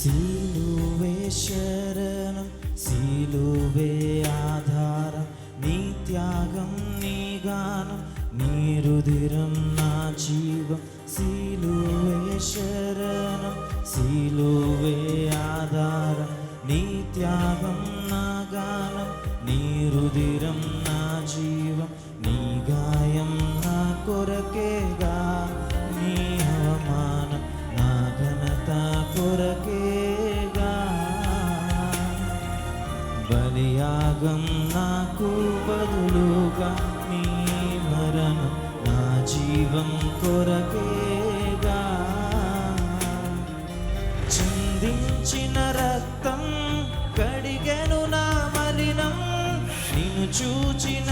സിലുവേ ശരണം സിലുവേ బదులుగా నీ మరణం నా జీవం కొరకేగా. చిందించిన రక్తం నా మలినం నిన్ను చూచిన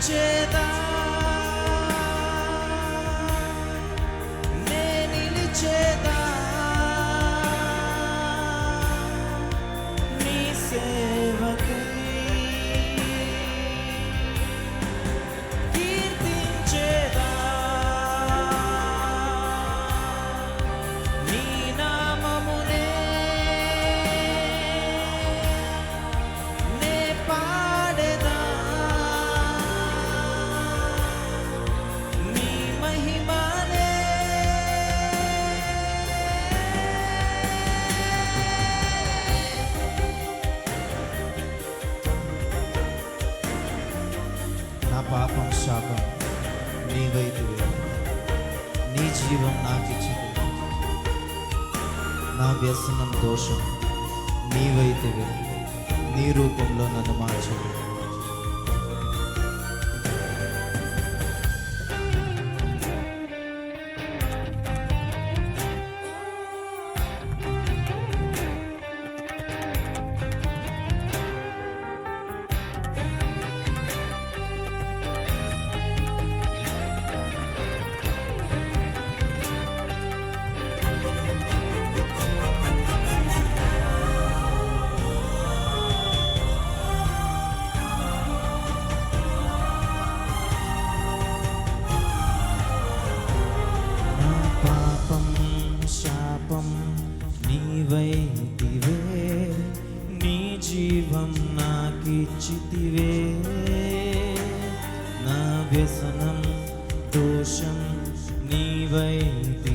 future. పాపం శాపం నీ వైపు నీ జీవం నాకిచ్చిది నా వ్యసనం దోషం నీ వైపు నీ రూపంలో నన్ను మార్చవు నీవైతివే నీ జీవం నాకిచ్చితివే. నా వ్యసనం దోషం నీవైతివే నీ